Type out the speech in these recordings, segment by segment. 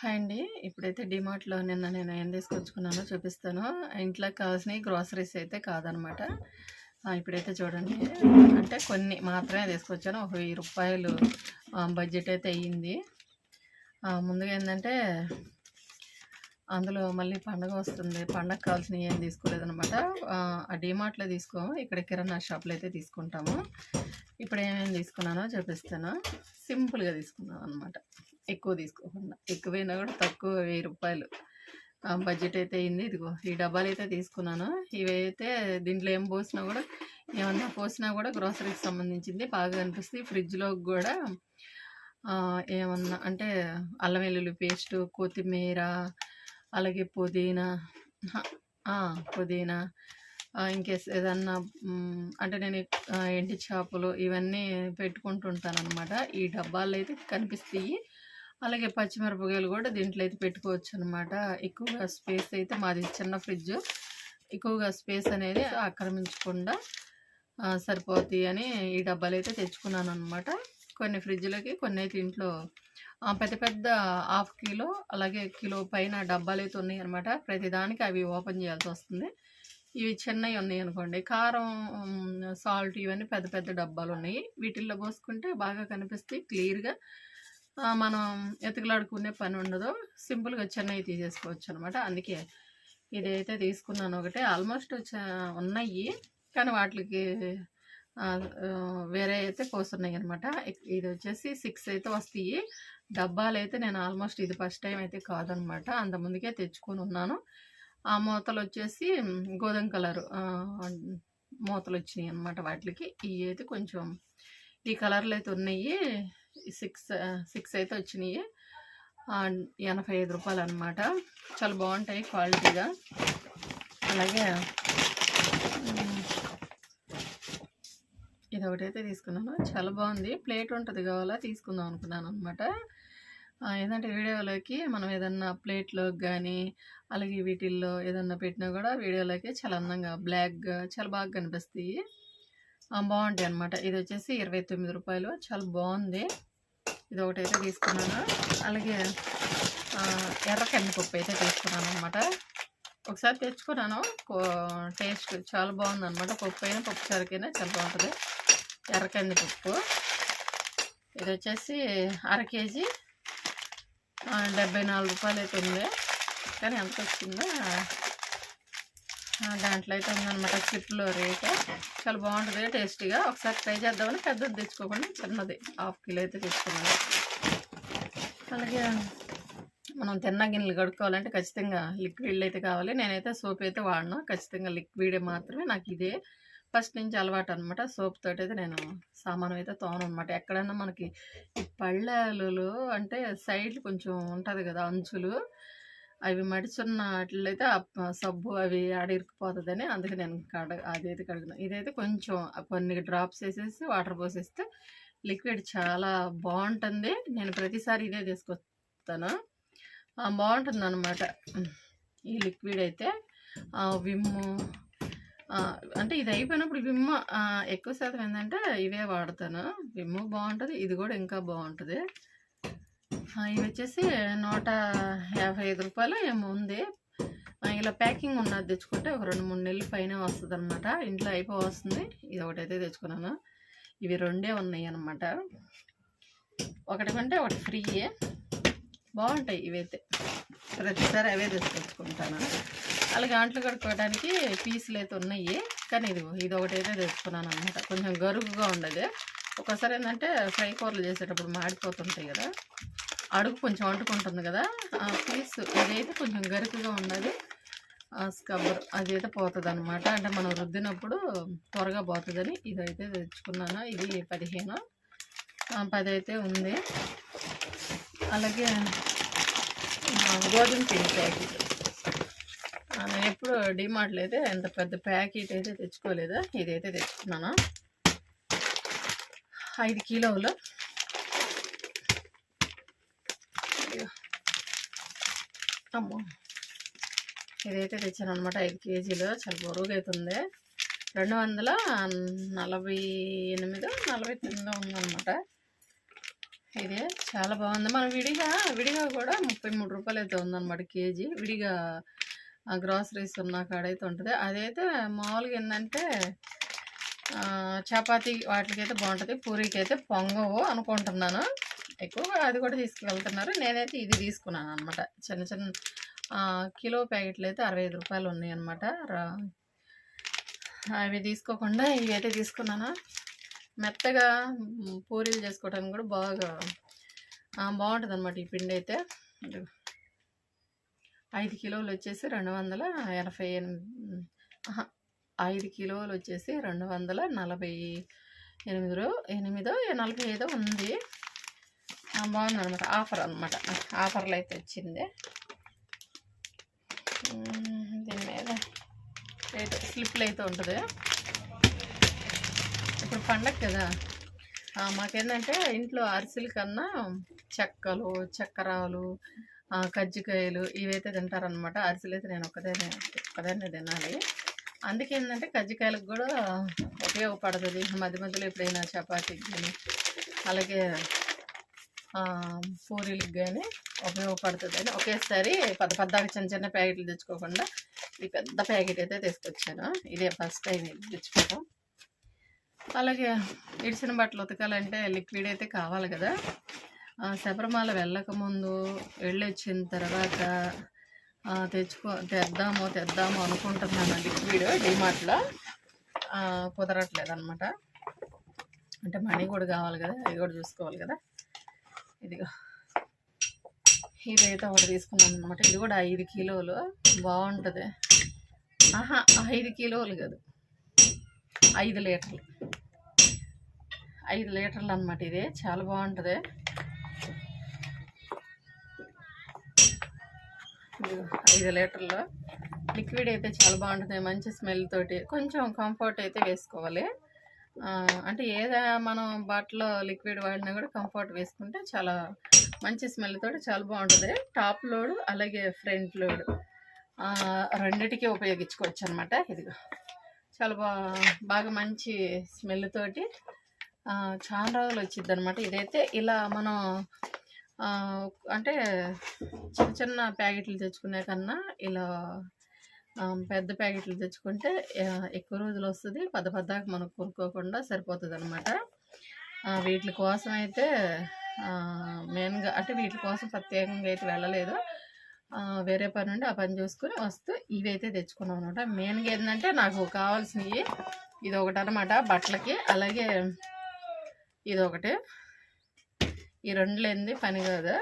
Hi అండి. ఇప్పుడైతే డిమార్ట్లో నిన్న నేను ఏం తీసుకొచ్చుకున్నానో చూపిస్తాను. ఇంట్లోకి కావాల్సినవి గ్రాసరీస్ అయితే కాదనమాట. ఇప్పుడైతే చూడండి. అంటే కొన్ని మాత్రమే తీసుకొచ్చాను. ఒక వెయ్యి రూపాయలు బడ్జెట్ అయితే అయ్యింది. ముందుగా ఏంటంటే అందులో మళ్ళీ పండగ వస్తుంది. పండగ కావాల్సినవి ఏం తీసుకోలేదనమాట. ఆ డిమార్ట్లో తీసుకోము ఇక్కడ కిరాణా షాప్లో అయితే తీసుకుంటాము. ఇప్పుడు ఏమేమి తీసుకున్నానో చూపిస్తాను. సింపుల్గా తీసుకున్నాను అనమాట ఎక్కువ తీసుకోకుండా ఎక్కువైనా కూడా తక్కువ వెయ్యి రూపాయలు. బడ్జెట్ అయితే అయింది. ఇదిగో ఈ డబ్బాలు అయితే తీసుకున్నాను. ఇవైతే దీంట్లో ఏం పోసినా కూడా ఏమన్నా పోసినా కూడా గ్రోసరీకి సంబంధించింది. బాగా అనిపిస్తుంది. ఫ్రిడ్జ్లో కూడా ఏమన్నా అంటే అల్లం వెల్లుల్లి పేస్ట్ కొత్తిమీర అలాగే పుదీనా పుదీనా ఇంకేస్ ఏదన్నా అంటే నేను ఎండి చేపలు ఇవన్నీ పెట్టుకుంటుంటాను అనమాట ఈ డబ్బాలు అయితే కనిపిస్తాయి. అలాగే పచ్చిమిరపకాయలు కూడా దీంట్లో అయితే పెట్టుకోవచ్చు అనమాట ఎక్కువగా స్పేస్ అయితే మాది చిన్న ఫ్రిడ్జ్ ఎక్కువగా స్పేస్ అనేది ఆక్రమించకుండా సరిపోతాయి అని ఈ డబ్బాలు అయితే తెచ్చుకున్నాను అనమాట కొన్ని ఫ్రిడ్జ్లకి కొన్ని అయితే ఇంట్లో పెద్ద పెద్ద హాఫ్ కిలో అలాగే కిలో పైన డబ్బాలు అయితే ఉన్నాయి అనమాట ప్రతిదానికి అవి ఓపెన్ చేయాల్సి వస్తుంది. ఇవి చిన్నవి ఉన్నాయి అనుకోండి. కారం సాల్ట్ ఇవన్నీ పెద్ద పెద్ద డబ్బాలు ఉన్నాయి. వీటిల్లో పోసుకుంటే బాగా కనిపిస్తాయి క్లియర్గా మనం ఎతుకులాడుకునే పని ఉండదు. సింపుల్గా చిన్నవి తీసేసుకోవచ్చు అనమాట అందుకే ఇదైతే తీసుకున్నాను ఒకటే. ఆల్మోస్ట్ ఉన్నాయి. కానీ వాటికి వేరే అయితే పోస్తున్నాయి అనమాట ఇది వచ్చేసి సిక్స్ అయితే వస్తాయి. డబ్బాలు అయితే నేను ఆల్మోస్ట్ ఇది ఫస్ట్ టైం అయితే కాదనమాట అంత ముందుకే తెచ్చుకొని ఉన్నాను. ఆ మూతలు వచ్చేసి గోధుమ కలర్ మూతలు వచ్చినాయి అనమాట వాటికి. ఇవి అయితే కొంచెం ఈ కలర్లు అయితే ఉన్నాయి. సిక్స్ సిక్స్ అయితే వచ్చినాయి. ఎనభై ఐదు రూపాయలు అనమాట చాలా బాగుంటాయి క్వాలిటీగా. అలాగే ఇది ఒకటైతే తీసుకున్నాను. చాలా బాగుంది. ప్లేట్ ఉంటుంది కావాలా? తీసుకుందాం అనుకున్నాను అనమాట ఏంటంటే వీడియోలోకి మనం ఏదన్నా ప్లేట్లోకి కానీ అలాగే వీటిల్లో ఏదన్నా పెట్టినా కూడా వీడియోలోకి చాలా అందంగా బ్లాక్గా చాలా బాగా కనిపిస్తాయి. బాగుంటాయి అనమాట ఇది వచ్చేసి ఇరవై తొమ్మిది రూపాయలు. చాలా బాగుంది. ఇది ఒకటైతే తీసుకున్నాను. అలాగే ఎర్ర కందిపప్పు అయితే తీసుకున్నాను అనమాట ఒకసారి తెచ్చుకున్నాను. కో- టేస్ట్ చాలా బాగుంది అనమాట పప్పు అయినా పప్పు సరికైనా చాలా బాగుంటుంది. ఎర్ర కందిపప్పు ఇది వచ్చేసి అర కేజీ డెబ్బై నాలుగు రూపాయలు అయితే ఉంది కానీ ఎంత వచ్చిందో దాంట్లో అయితే ఉందన్నమాట చిట్లో రేట్. చాలా బాగుంటుంది టేస్టీగా. ఒకసారి ట్రై చేద్దామని పెద్దది తెచ్చుకోకుండా చిన్నది. హాఫ్ కిలో అయితే తీసుకున్నాను అలాగే మనం తిన్న గిన్నెలు కడుక్కోవాలంటే ఖచ్చితంగా లిక్విడ్లు అయితే కావాలి. నేనైతే సోప్ అయితే వాడను. ఖచ్చితంగా లిక్విడ్ మాత్రమే. నాకు ఇదే ఫస్ట్ నుంచి అలవాటు అనమాట సోప్ తోటి అయితే నేను సామానం అయితే తోను అనమాట ఎక్కడైనా మనకి ఈ పళ్ళలు అంటే సైడ్ కొంచెం ఉంటుంది కదా అంచులు. అవి మడిచున్నట్లయితే ఆ సబ్బు అవి ఆడిరికిపోతుందని అందుకే నేను కడ అదైతే కడుగును ఇదైతే కొంచెం కొన్ని డ్రాప్స్ వేసేసి వాటర్ పోసేస్తే లిక్విడ్ చాలా బాగుంటుంది. నేను ప్రతిసారి ఇదే తీసుకొస్తాను. బాగుంటుంది అనమాట ఈ లిక్విడ్ అయితే విమ్ము అంటే ఇది అయిపోయినప్పుడు విమ్ ఎక్కువ శాతం ఏంటంటే ఇవే వాడతాను. విమ్ బాగుంటుంది ఇది కూడా ఇంకా బాగుంటుంది. ఇవి వచ్చేసి నూట యాభై ఐదు రూపాయలు ఏమో ఉంది. ఇలా ప్యాకింగ్ ఉన్నది తెచ్చుకుంటే ఒక రెండు మూడు నెలలు పైన వస్తుంది అనమాట ఇంట్లో అయిపో వస్తుంది ఇది ఒకటైతే తెచ్చుకున్నాను. ఇవి రెండే ఉన్నాయి అనమాట ఒకటి కొంటే ఒకటి ఫ్రీయే. బాగుంటాయి ఇవైతే. ప్రతిసారి అవే తెచ్చుకుంటాను. అలాగే అంట్లు కడుక్కోవడానికి పీసులు అయితే ఉన్నాయి. కానీ ఇది ఇది ఒకటైతే అయితే తెచ్చుకున్నాను అనమాట కొంచెం గరుకుగా ఉండదు. ఒకసారి ఏంటంటే ఫ్రై కూరలు చేసేటప్పుడు మాడిపోతుంటాయి కదా. అడుగు కొంచెం అంటుకుంటుంది కదా? ఆ పీస్ అదైతే కొంచెం గరుకుగా ఉన్నది స్కబ్బర్ అది అయితే పోతుంది అనమాట అంటే మనం రుద్దినప్పుడు త్వరగా పోతుందని ఇదైతే తెచ్చుకున్నాను. ఇది పదిహేను. పది అయితే ఉంది. అలాగే గోధుమ పిండి ప్యాకెట్. నేను ఎప్పుడు డిమార్ట్లో అయితే ఎంత పెద్ద ప్యాకెట్ అయితే తెచ్చుకోలేదా. ఇదైతే తెచ్చుకున్నాను. ఐదు కిలోలు. అమ్మో. ఇదైతే తెచ్చాను అనమాట ఐదు కేజీలు. చాలా బరువుగా అవుతుంది రెండు వందల నలభై ఎనిమిది నలభై తొమ్మిది ఉందన్నమాట. ఇది చాలా బాగుంది. మనం విడిగా విడిగా కూడా ముప్పై మూడు రూపాయలు అయితే ఉందన్నమాట కేజీ. విడిగా గ్రాసరీస్ ఉన్న కాడైతే ఉంటుంది. అదైతే మామూలుగా ఏంటంటే ఆ, చపాతీ వాటికైతే బాగుంటుంది. పూరీకి అయితే పొంగవు అనుకుంటున్నాను. ఎక్కువగా అది కూడా తీసుకువెళ్తున్నారు. నేనైతే ఇది తీసుకున్నాను అనమాట చిన్న చిన్న కిలో ప్యాకెట్లు అయితే అరవై ఐదు రూపాయలు ఉన్నాయి అనమాట అవి తీసుకోకుండా ఇవి అయితే తీసుకున్నాను. మెత్తగా పూరీలు చేసుకోవడానికి కూడా బాగా బాగుంటుంది అనమాట ఈ పిండి అయితే. ఐదు కిలోలు వచ్చేసి రెండు వందల ఎనభై ఎనిమిది ఐదు కిలోలు వచ్చేసి రెండు వందల నలభై ఎనిమిది ఎనిమిదో నలభై ఐదో ఉంది. బాగుంది అనమాట ఆఫర్ అనమాట ఆఫర్లో అయితే వచ్చింది. దీని మీద అయితే స్లిప్లు అయితే ఉంటుంది. ఇప్పుడు పండగ కదా. మాకేంటంటే ఇంట్లో అరిసెల కన్నా చెక్కలు చక్కరాలు కజ్జికాయలు ఇవైతే తింటారనమాట అరిసెలు అయితే నేను ఒక్కదాన్ని ఒక్కదాన్నే తినాలి. అందుకే ఏంటంటే కజ్జికాయలకు కూడా ఉపయోగపడుతుంది. మధ్య మధ్యలో ఎప్పుడైనా చపాతీకి కానీ అలాగే పూరీలకు కానీ ఉపయోగపడుతుంది అని ఒకేసారి పెద్ద పెద్దగా చిన్న చిన్న ప్యాకెట్లు తెచ్చుకోకుండా ఈ పెద్ద ప్యాకెట్ అయితే తీసుకొచ్చాను. ఇదే ఫస్ట్ టైం తెచ్చుకోవడం. అలాగే ఇడిచిన బట్టలు ఉతకాలంటే లిక్విడ్ అయితే కావాలి కదా. శబరిమల వెళ్ళకముందు వెళ్ళొచ్చిన తర్వాత తెచ్చుకో తెద్దాము తెద్దాము అనుకుంటున్నాను లిక్విడ్ డిమార్ట్లో. కుదరట్లేదు అనమాట అంటే మనీ కూడా కావాలి కదా అవి కూడా చూసుకోవాలి కదా. ఇదిగో. ఇదైతే ఒకటి తీసుకున్నాను అనమాట ఇది కూడా ఐదు కిలోలు. బాగుంటుంది. ఆహా ఐదు కిలోలు కాదు. ఐదు లీటర్లు. ఐదు లీటర్లు అనమాట ఇది. చాలా బాగుంటుంది. ఐదు లీటర్లు. లిక్విడ్ అయితే చాలా బాగుంటుంది. మంచి స్మెల్ తోటి. కొంచెం కంఫర్ట్ అయితే వేసుకోవాలి. అంటే ఏదైనా మనం బాటిల్లో లిక్విడ్ వాడినా కూడా కంఫర్ట్ వేసుకుంటే చాలా మంచి స్మెల్తో చాలా బాగుంటుంది. టాప్ లోడ్ అలాగే ఫ్రంట్ లోడ్. రెండిటికి ఉపయోగించుకోవచ్చు అనమాట ఇదిగో. చాలా బా బాగా మంచి స్మెల్ తోటి చాలా రోజులు వచ్చింది అనమాట ఇదైతే ఇలా మనం అంటే చిన్న చిన్న ప్యాకెట్లు తెచ్చుకునే కన్నా ఇలా పెద్ద ప్యాకెట్లు తెచ్చుకుంటే ఎక్కువ రోజులు వస్తుంది పెద్ద పెద్దగా మనకు కొనుక్కోకుండా సరిపోతుంది అనమాట వీటి కోసం అయితే మెయిన్గా అంటే వీటి కోసం ప్రత్యేకంగా అయితే వెళ్ళలేదు. వేరే పని ఉండి ఆ పని చూసుకుని వస్తూ ఇవైతే తెచ్చుకున్నాం అనమాట మెయిన్గా ఏంటంటే నాకు కావాల్సినవి ఇది ఒకటి అనమాట బట్టలకి. అలాగే ఇది ఒకటి ఈ రెండు లేనిది పని కాదు.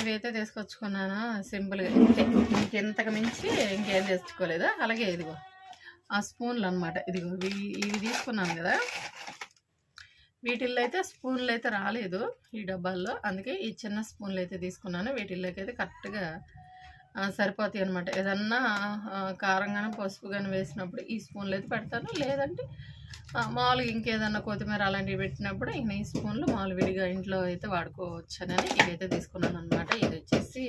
ఇవైతే తీసుకొచ్చుకున్నాను సింపుల్గా. ఇంతే ఇంకెంతకు మించి ఇంకేం తెచ్చుకోలేదు. అలాగే ఇదిగో ఆ స్పూన్లు అనమాట ఇదిగో ఇవి ఇవి తీసుకున్నాను కదా. వీటిల్లో అయితే స్పూన్లు అయితే రాలేదు ఈ డబ్బాల్లో. అందుకే ఈ చిన్న స్పూన్లు అయితే తీసుకున్నాను. వీటిల్లోకి అయితే కరెక్ట్గా సరిపోతాయి అనమాట ఏదన్నా కారం కానీ పసుపు కానీ వేసినప్పుడు ఈ స్పూన్లు అయితే పెడతాను. లేదంటే మామూలుగా ఇంకేదన్నా కొత్తిమీర అలాంటివి పెట్టినప్పుడు ఇంక ఈ స్పూన్లు మామూలు విడిగా ఇంట్లో అయితే వాడుకోవచ్చనని ఇదైతే తీసుకున్నాను అనమాట ఇది వచ్చేసి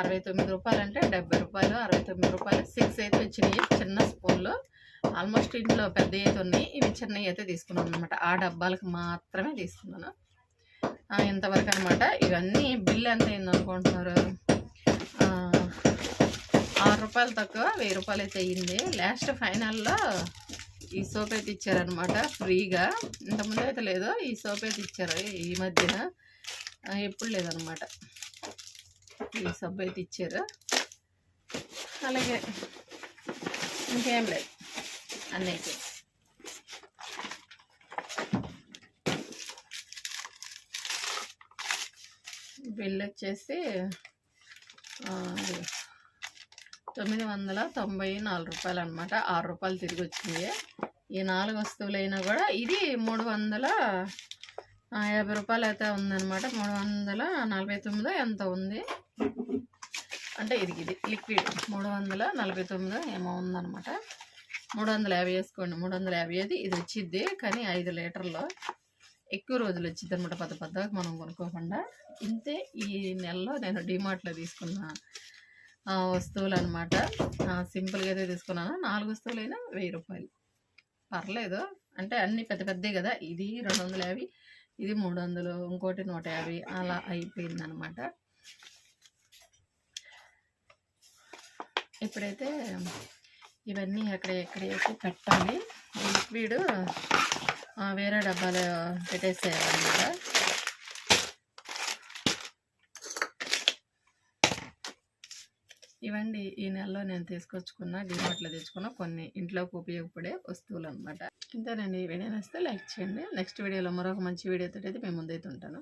అరవై తొమ్మిది రూపాయలు అంటే డెబ్బై రూపాయలు అరవై తొమ్మిది రూపాయలు. సిక్స్ అయితే వచ్చినాయి చిన్న స్పూన్లు. ఆల్మోస్ట్ ఇంట్లో పెద్ద అయితే ఉన్నాయి ఇవి చిన్నవి అయితే తీసుకున్నాను అనమాట ఆ డబ్బాలకు మాత్రమే తీసుకున్నాను. ఇంతవరకు అనమాట ఇవన్నీ బిల్ ఎంత అయింది అనుకుంటున్నారు? ఆరు రూపాయలు తక్కువ వెయ్యి రూపాయలు అయితే అయ్యింది. లాస్ట్ ఫైనల్లో ఈ సోప్ అయితే ఇచ్చారనమాట ఫ్రీగా. ఇంతకుముందు అయితే లేదు ఈ సోప్ అయితే ఇచ్చారు ఈ మధ్యన. ఎప్పుడు లేదనమాట ఈ సబ్బు అయితే ఇచ్చారు అలాగే ఇంకేం లేదు అన్నీ అయితే బిల్ వచ్చేసి తొమ్మిది వందల తొంభై నాలుగు రూపాయలు అనమాట ఆరు రూపాయలు తిరిగి వచ్చింది ఈ నాలుగు వస్తువులైనా కూడా ఇది మూడు వందల యాభై రూపాయలు అయితే ఉందన్నమాట మూడు వందల నలభై తొమ్మిదో ఎంత ఉంది? అంటే ఇది ఇది లిక్విడ్. మూడు వందల నలభై తొమ్మిదో ఏమో ఉందన్నమాట మూడు వందల యాభై వేసుకోండి. మూడు వందల యాభై అది ఇది వచ్చిద్ది కానీ ఐదు లీటర్లు. ఎక్కువ రోజులు వచ్చింది అనమాట పెద్ద పెద్దగా మనం కొనుక్కోకుండా. ఇంతే ఈ నెలలో నేను డిమార్ట్లో తీసుకున్న వస్తువులు అనమాట సింపుల్గా అయితే తీసుకున్నాను. నాలుగు వస్తువులైనా వెయ్యి రూపాయలు. పర్లేదు. అంటే అన్ని పెద్ద పెద్దవి కదా. ఇది రెండు వందల యాభై ఇది మూడు వందలు ఇంకోటి నూట యాభై అలా అయిపోయిందనమాట ఇప్పుడైతే ఇవన్నీ అక్కడ ఎక్కడైతే పెట్టాలి. లిక్విడ్ వేరే డబ్బాలో పెట్టేసేయాలన్నమాట. ఇవండి ఈ నెలలో నేను తీసుకొచ్చుకున్న డిమార్ట్లో తెచ్చుకున్న కొన్ని ఇంట్లోకి ఉపయోగపడే వస్తువులు అనమాట ఇంతేనండి. ఈ వీడియో నచ్చితే లైక్ చేయండి. నెక్స్ట్ వీడియోలో మరొక మంచి వీడియోతో అయితే మేము ముందైతే ఉంటాను.